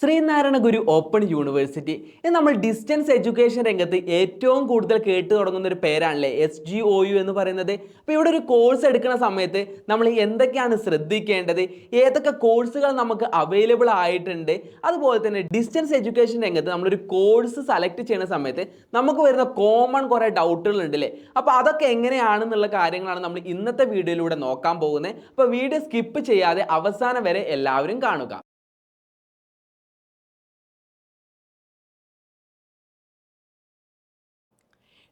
Sreenarayana Guru open university ഇത് നമ്മൾ distance education രംഗത്ത് ഏറ്റവും കൂടുതൽ കേട്ട് തുടങ്ങുന്ന ഒരു പേരാണല്ലേ എസ് ജി ഒ യു എന്ന് പറയുന്നത്. അപ്പോൾ ഇവിടെ ഒരു കോഴ്സ് എടുക്കുന്ന സമയത്ത് നമ്മൾ എന്തൊക്കെയാണ് ശ്രദ്ധിക്കേണ്ടത്? ഏതൊക്കെ കോഴ്സുകൾ നമുക്ക് അവൈലബിൾ ആയിട്ടുണ്ട്? അതുപോലെ തന്നെ ഡിസ്റ്റൻസ് എഡ്യൂക്കേഷൻ രംഗത്ത് നമ്മളൊരു കോഴ്സ് സെലക്ട് ചെയ്യുന്ന സമയത്ത് നമുക്ക് വരുന്ന കോമൺ കുറേ ഡൗട്ടുകൾ ഉണ്ട് അല്ലേ അപ്പോൾ അതൊക്കെ എങ്ങനെയാണെന്നുള്ള കാര്യങ്ങളാണ് നമ്മൾ ഇന്നത്തെ വീഡിയോയിലൂടെ നോക്കാൻ പോകുന്നത്. അപ്പോൾ വീഡിയോ സ്കിപ്പ് ചെയ്യാതെ അവസാനം വരെ എല്ലാവരും കാണുക.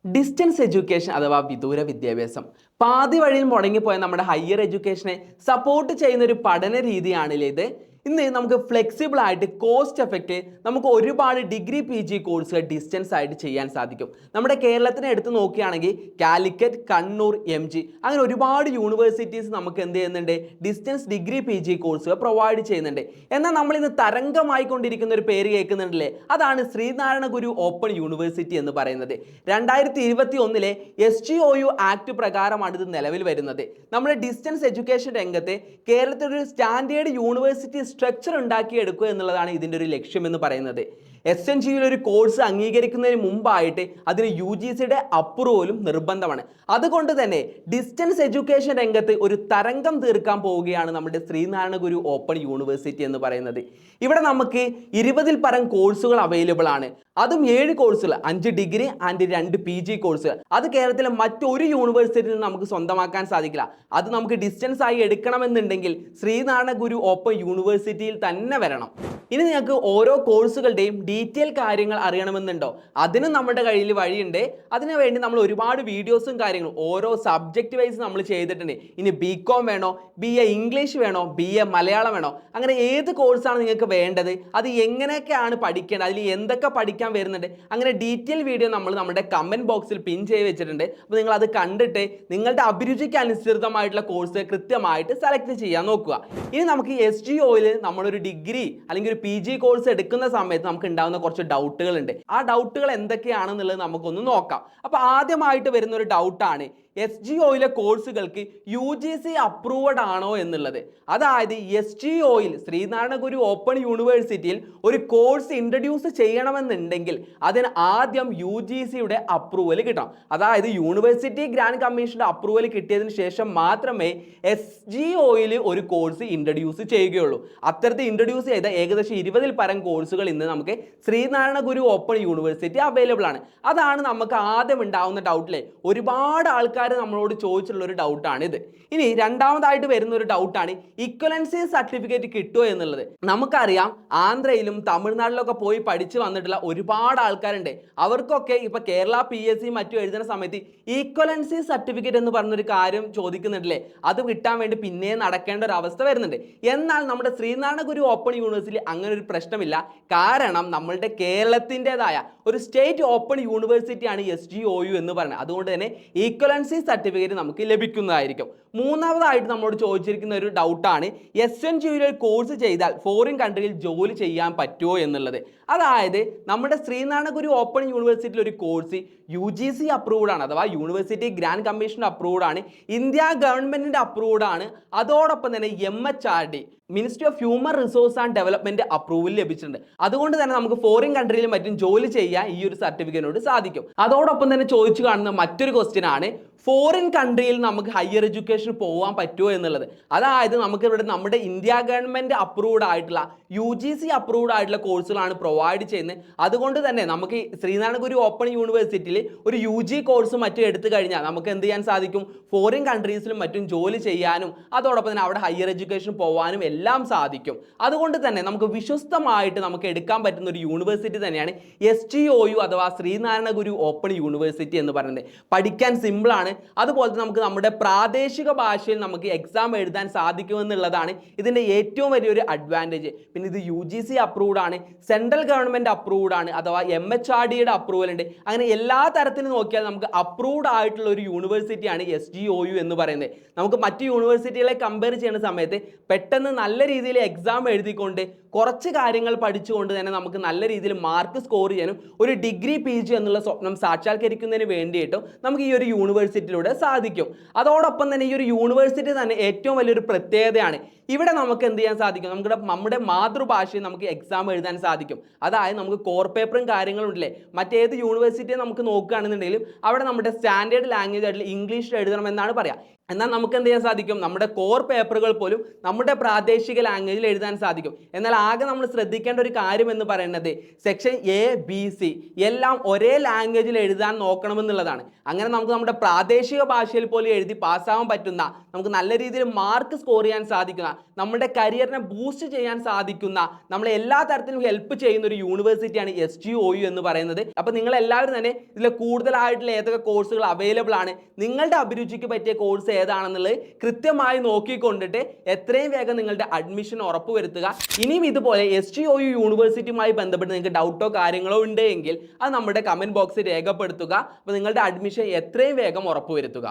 ഡിസ്റ്റൻസ് എഡ്യൂക്കേഷൻ അഥവാ വിദൂര വിദ്യാഭ്യാസം. പാതി വഴിയിൽ മുടങ്ങിപ്പോയ നമ്മുടെ ഹയർ എഡ്യൂക്കേഷനെ സപ്പോർട്ട് ചെയ്യുന്ന ഒരു പഠന രീതിയാണില്ലേ ഇത് ഇന്ന് നമുക്ക് ഫ്ലെക്സിബിൾ ആയിട്ട് കോസ്റ്റ് എഫക്റ്റ് നമുക്ക് ഒരുപാട് ഡിഗ്രി പി ജി കോഴ്സുകൾ ഡിസ്റ്റൻസ് ആയിട്ട് ചെയ്യാൻ സാധിക്കും. നമ്മുടെ കേരളത്തിനെ എടുത്ത് നോക്കുകയാണെങ്കിൽ കാലിക്കറ്റ് കണ്ണൂർ എം ജി അങ്ങനെ ഒരുപാട് യൂണിവേഴ്സിറ്റീസ് നമുക്ക് എന്ത് ചെയ്യുന്നുണ്ട്? ഡിസ്റ്റൻസ് ഡിഗ്രി പി ജി കോഴ്സുകൾ പ്രൊവൈഡ് ചെയ്യുന്നുണ്ട്. എന്നാൽ നമ്മൾ ഇന്ന് തരംഗമായി കൊണ്ടിരിക്കുന്ന ഒരു പേര് കേൾക്കുന്നുണ്ടല്ലേ? അതാണ് ശ്രീനാരായണ ഗുരു ഓപ്പൺ യൂണിവേഴ്സിറ്റി എന്ന് പറയുന്നത്. രണ്ടായിരത്തി ഇരുപത്തി ഒന്നിലെ S G O U act പ്രകാരമാണ് ഇത് നിലവിൽ വരുന്നത്. നമ്മുടെ ഡിസ്റ്റൻസ് എഡ്യൂക്കേഷൻ രംഗത്തെ കേരളത്തിലൊരു സ്റ്റാൻഡേർഡ് യൂണിവേഴ്സിറ്റി സ്ട്രക്ചർ ഉണ്ടാക്കിയെടുക്കുക എന്നുള്ളതാണ് ഇതിന്റെ ഒരു ലക്ഷ്യം എന്ന് പറയുന്നത്. എസ് എൻ ജിയിൽ ഒരു കോഴ്സ് അംഗീകരിക്കുന്നതിന് മുമ്പായിട്ട് അതിന് യു ജി സിയുടെ അപ്രൂവലും നിർബന്ധമാണ്. അതുകൊണ്ട് തന്നെ ഡിസ്റ്റൻസ് എഡ്യൂക്കേഷൻ രംഗത്ത് ഒരു തരംഗം തീർക്കാൻ പോവുകയാണ് നമ്മുടെ ശ്രീനാരായണ ഗുരു ഓപ്പൺ യൂണിവേഴ്സിറ്റി എന്ന് പറയുന്നത്. ഇവിടെ നമുക്ക് ഇരുപതിൽ പരം കോഴ്സുകൾ അവൈലബിൾ ആണ്. അതും ഏഴ് കോഴ്സുകൾ അഞ്ച് ഡിഗ്രി ആൻഡ് രണ്ട് പി ജി കോഴ്സുകൾ അത് കേരളത്തിലെ മറ്റൊരു യൂണിവേഴ്സിറ്റിയിൽ നമുക്ക് സ്വന്തമാക്കാൻ സാധിക്കില്ല. അത് നമുക്ക് ഡിസ്റ്റൻസ് ആയി എടുക്കണമെന്നുണ്ടെങ്കിൽ ശ്രീനാരായണ ഗുരു ഓപ്പൺ യൂണിവേഴ്സിറ്റിയിൽ തന്നെ വരണം. ഇനി നിങ്ങൾക്ക് ഓരോ കോഴ്സുകളുടെയും ഡീറ്റെയിൽ കാര്യങ്ങൾ അറിയണമെന്നുണ്ടോ? അതിനും നമ്മുടെ കയ്യിൽ വഴിയുണ്ട്. അതിനു വേണ്ടി നമ്മൾ ഒരുപാട് വീഡിയോസും കാര്യങ്ങളും ഓരോ സബ്ജക്റ്റ് വൈസ് നമ്മൾ ചെയ്തിട്ടുണ്ട്. ഇനി ബി വേണോ? ബി ഇംഗ്ലീഷ് വേണോ? ബി മലയാളം വേണോ? അങ്ങനെ ഏത് കോഴ്സാണ് നിങ്ങൾക്ക് വേണ്ടത്? അത് എങ്ങനെയൊക്കെയാണ് പഠിക്കേണ്ടത്? അതിൽ എന്തൊക്കെ പഠിക്കാൻ വരുന്നുണ്ട്? അങ്ങനെ ഡീറ്റെയിൽ വീഡിയോ നമ്മൾ നമ്മുടെ കമന്റ് ബോക്സിൽ പിൻ ചെയ്ത് വെച്ചിട്ടുണ്ട്. അപ്പോൾ നിങ്ങൾ അത് കണ്ടിട്ട് നിങ്ങളുടെ അഭിരുചിക്ക് അനുസൃതമായിട്ടുള്ള കോഴ്സ് കൃത്യമായിട്ട് സെലക്ട് ചെയ്യാൻ നോക്കുക. ഇനി നമുക്ക് എസ് ജി ഒയിൽ നമ്മളൊരു ഡിഗ്രി അല്ലെങ്കിൽ ഒരു പി ജി കോഴ്സ് എടുക്കുന്ന സമയത്ത് നമുക്ക് ഉണ്ടാകുന്ന കുറച്ച് ഡൗട്ടുകൾ ഉണ്ട് ആ ഡൗട്ടുകൾ എന്തൊക്കെയാണെന്നുള്ളത് നമുക്കൊന്ന് നോക്കാം. അപ്പോൾ ആദ്യമായിട്ട് വരുന്ന ഒരു ഡൗട്ടാണ് എസ് ജി ഒയിലെ കോഴ്സുകൾക്ക് യു ജി സി അപ്രൂവഡ് ആണോ എന്നുള്ളത്. അതായത് എസ് ജി ഒയിൽ ശ്രീനാരായണ ഗുരു ഓപ്പൺ യൂണിവേഴ്സിറ്റിയിൽ ഒരു കോഴ്സ് ഇൻട്രൊഡ്യൂസ് ചെയ്യണമെന്നുണ്ടെങ്കിൽ അതിന് ആദ്യം യു ജി സിയുടെ അപ്രൂവൽ കിട്ടണം. അതായത് യൂണിവേഴ്സിറ്റി ഗ്രാൻഡ് കമ്മീഷന്റെ അപ്രൂവൽ കിട്ടിയതിന് ശേഷം മാത്രമേ എസ് ജി ഒയിൽ ഒരു കോഴ്സ് ഇൻട്രൊഡ്യൂസ് ചെയ്യുകയുള്ളൂ. അത്തരത്തിൽ ഇൻട്രൊഡ്യൂസ് ചെയ്ത ഏകദേശം ഇരുപതിൽ പരം കോഴ്സുകൾ ഇന്ന് നമുക്ക് Sreenarayana Guru open university available ആണ്. അതാണ് നമുക്ക് ആദ്യം ഉണ്ടാവുന്ന ഡൗട്ടിലെ ഒരുപാട് ആൾക്കാർ നമ്മളോട് ചോദിച്ചിട്ടുള്ള ഒരു ഡൗട്ടാണ് ഇത് ഇനി രണ്ടാമതായിട്ട് വരുന്ന ഒരു ഡൗട്ടാണ് ഇക്വലൻസി സർട്ടിഫിക്കറ്റ് കിട്ടുമോ എന്നുള്ളത്. നമുക്കറിയാം ആന്ധ്രയിലും തമിഴ്നാട്ടിലൊക്കെ പോയി പഠിച്ചു വന്നിട്ടുള്ള ഒരുപാട് ആൾക്കാരുണ്ട്. അവർക്കൊക്കെ ഇപ്പൊ കേരള പി എസ് സി മറ്റും എഴുതുന്ന സമയത്ത് ഈക്വലൻസി സർട്ടിഫിക്കറ്റ് എന്ന് പറഞ്ഞൊരു കാര്യം ചോദിക്കുന്നുണ്ടല്ലേ? അത് കിട്ടാൻ വേണ്ടി പിന്നെ നടക്കേണ്ട ഒരു അവസ്ഥ വരുന്നുണ്ട്. എന്നാൽ നമ്മുടെ ശ്രീനാരായണ ഗുരു ഓപ്പൺ യൂണിവേഴ്സിറ്റി അങ്ങനെ ഒരു പ്രശ്നമില്ല. കാരണം നമ്മളുടെ കേരളത്തിന്റെതായ ഒരു സ്റ്റേറ്റ് ഓപ്പൺ യൂണിവേഴ്സിറ്റിയാണ് എസ് ജി ഒ യു എന്ന് പറയുന്നത്. അതുകൊണ്ട് തന്നെ ഈക്വലൻസി സർട്ടിഫിക്കറ്റ് നമുക്ക് ലഭിക്കുന്നതായിരിക്കും. മൂന്നാമതായിട്ട് നമ്മളോട് ചോദിച്ചിരിക്കുന്ന ഒരു ഡൗട്ടാണ് എസ് എൻ ജിയിൽ ഒരു കോഴ്സ് ചെയ്താൽ ഫോറിൻ കൺട്രിയിൽ ജോലി ചെയ്യാൻ പറ്റുമോ എന്നുള്ളത്. അതായത് നമ്മുടെ ശ്രീനാരായണ ഗുരു ഓപ്പൺ യൂണിവേഴ്സിറ്റിയിൽ ഒരു course U G C approved ആണ് അഥവാ യൂണിവേഴ്സിറ്റി ഗ്രാൻഡ് കമ്മീഷൻ അപ്രൂവ്ഡ് ആണ് ഇന്ത്യ ഗവൺമെന്റിന്റെ അപ്രൂവ്ഡ് ആണ് അതോടൊപ്പം തന്നെ M H R D ministry of human resource and development approval ലഭിച്ചിട്ടുണ്ട്. അതുകൊണ്ട് തന്നെ നമുക്ക് ഫോറിൻ കൺട്രിയിലും മറ്റും ജോലി ചെയ്യാൻ ഈ ഒരു സർട്ടിഫിക്കറ്റിനോട് സാധിക്കും. അതോടൊപ്പം തന്നെ ചോദിച്ചു കാണുന്ന മറ്റൊരു ക്വസ്റ്റ്യൻ ആണ് ഫോറിൻ കൺട്രിയിൽ നമുക്ക് ഹയർ എഡ്യൂക്കേഷൻ പോകാൻ പറ്റുമോ എന്നുള്ളത്? അതായത് നമുക്ക് ഇവിടെ നമ്മുടെ ഇന്ത്യ ഗവൺമെന്റ് അപ്രൂവ്ഡ് ആയിട്ടുള്ള യു ജി സി അപ്രൂവ്ഡ് ആയിട്ടുള്ള കോഴ്സുകളാണ് പ്രൊവൈഡ് ചെയ്യുന്നത്. അതുകൊണ്ട് തന്നെ നമുക്ക് ശ്രീനാരായണഗുരു ശ്രീനാരായണ ഗുരു ഓപ്പൺ യൂണിവേഴ്സിറ്റിയിൽ ഒരു യു ജി കോഴ്സ് മറ്റും എടുത്തു കഴിഞ്ഞാൽ നമുക്ക് എന്ത് ചെയ്യാൻ സാധിക്കും? ഫോറിൻ കൺട്രീസിലും മറ്റും ജോലി ചെയ്യാനും അതോടൊപ്പം തന്നെ അവിടെ ഹയർ എഡ്യൂക്കേഷൻ പോകാനും എല്ലാം സാധിക്കും. അതുകൊണ്ട് തന്നെ നമുക്ക് വിശ്വസ്തമായിട്ട് നമുക്ക് എടുക്കാൻ പറ്റുന്ന ഒരു യൂണിവേഴ്സിറ്റി തന്നെയാണ് എസ് ടി ഒ യു അഥവാ ശ്രീനാരായണ ഗുരു ഓപ്പൺ യൂണിവേഴ്സിറ്റി എന്ന് പറയുന്നത്. പഠിക്കാൻ സിമ്പിളാണ് അതുപോലെ തന്നെ നമുക്ക് നമ്മുടെ പ്രാദേശിക ഭാഷയിൽ നമുക്ക് എക്സാം എഴുതാൻ സാധിക്കുമെന്നുള്ളതാണ് ഇതിന്റെ ഏറ്റവും വലിയൊരു അഡ്വാന്റേജ് പിന്നെ ഇത് യു ജി സി അപ്രൂവ്ഡ് ആണ് സെൻട്രൽ ഗവൺമെന്റ് അപ്രൂവ്ഡ് ആണ് അഥവാ എം എച്ച് ആർ ഡിയുടെ അപ്രൂവൽ ഉണ്ട്. അങ്ങനെ എല്ലാ തരത്തിലും നോക്കിയാൽ നമുക്ക് അപ്രൂവ്ഡ് ആയിട്ടുള്ള ഒരു യൂണിവേഴ്സിറ്റിയാണ് എസ് ജി ഒ യു എന്ന് പറയുന്നത്. നമുക്ക് മറ്റ് യൂണിവേഴ്സിറ്റികളെ കമ്പയർ ചെയ്യുന്ന സമയത്ത് പെട്ടെന്ന് നല്ല രീതിയിൽ എക്സാം എഴുതിക്കൊണ്ട് കുറച്ച് കാര്യങ്ങൾ പഠിച്ചുകൊണ്ട് തന്നെ നമുക്ക് നല്ല രീതിയിൽ മാർക്ക് സ്കോർ ചെയ്യാനും ഒരു ഡിഗ്രി പി ജി എന്നുള്ള സ്വപ്നം സാക്ഷാത്കരിക്കുന്നതിന് വേണ്ടിയിട്ടും നമുക്ക് ഈ ഒരു യൂണിവേഴ്സിറ്റി യൂണിവേഴ്സിറ്റിയിലൂടെ സാധിക്കും. അതോടൊപ്പം തന്നെ ഈ ഒരു യൂണിവേഴ്സിറ്റി തന്നെ ഏറ്റവും വലിയൊരു പ്രത്യേകതയാണ്. ഇവിടെ നമുക്ക് എന്ത് ചെയ്യാൻ സാധിക്കും? നമ്മുടെ നമ്മുടെ മാതൃഭാഷയിൽ നമുക്ക് എക്സാം എഴുതാൻ സാധിക്കും. അതായത് നമുക്ക് കോർ പേപ്പറും കാര്യങ്ങളും ഉണ്ടല്ലേ? മറ്റേത് യൂണിവേഴ്സിറ്റിയെ നമുക്ക് നോക്കുകയാണെന്നുണ്ടെങ്കിലും അവിടെ നമ്മുടെ സ്റ്റാൻഡേർഡ് ലാംഗ്വേജ് ആയിട്ടുള്ള ഇംഗ്ലീഷിൽ എഴുതണമെന്നാണ് പറയാം. എന്നാൽ നമുക്ക് എന്ത് ചെയ്യാൻ സാധിക്കും? നമ്മുടെ കോർ പേപ്പറുകൾ പോലും നമ്മുടെ പ്രാദേശിക ലാംഗ്വേജിൽ എഴുതാൻ സാധിക്കും. എന്നാൽ ആകെ നമ്മൾ ശ്രദ്ധിക്കേണ്ട ഒരു കാര്യം എന്ന് പറയുന്നത് സെക്ഷൻ എ ബി സി എല്ലാം ഒരേ ലാംഗ്വേജിൽ എഴുതാൻ നോക്കണമെന്നുള്ളതാണ്. അങ്ങനെ നമുക്ക് നമ്മുടെ പ്രാദേശിക ഭാഷയിൽ പോലും എഴുതി പാസ്സാവാൻ പറ്റുന്ന നമുക്ക് നല്ല രീതിയിൽ മാർക്ക് സ്കോർ ചെയ്യാൻ സാധിക്കുന്ന നമ്മുടെ കരിയറിനെ ബൂസ്റ്റ് ചെയ്യാൻ സാധിക്കുന്ന നമ്മളെ എല്ലാ തരത്തിലും ഹെൽപ്പ് ചെയ്യുന്ന ഒരു യൂണിവേഴ്സിറ്റിയാണ് എസ് ജി ഒ യു എന്ന് പറയുന്നത്. അപ്പോൾ നിങ്ങൾ എല്ലാവരും തന്നെ ഇതിൽ കൂടുതലായിട്ടുള്ള ഏതൊക്കെ കോഴ്സുകൾ അവൈലബിൾ ആണ് നിങ്ങളുടെ അഭിരുചിക്ക് പറ്റിയ കോഴ്സ് ഏതാണെന്നുള്ളത് കൃത്യമായി നോക്കിക്കൊണ്ടിട്ട് എത്രയും വേഗം നിങ്ങളുടെ അഡ്മിഷൻ ഉറപ്പുവരുത്തുക. ഇനിയും ഇതുപോലെ എസ് ജി ഒ യു യൂണിവേഴ്സിറ്റിയുമായി ബന്ധപ്പെട്ട് നിങ്ങൾക്ക് ഡൗട്ടോ കാര്യങ്ങളോ ഉണ്ടെങ്കിൽ അത് നമ്മുടെ കമന്റ് ബോക്സിൽ രേഖപ്പെടുത്തുക. അപ്പോൾ നിങ്ങളുടെ അഡ്മിഷൻ എത്രയും വേഗം ഉറപ്പുവരുത്തുക.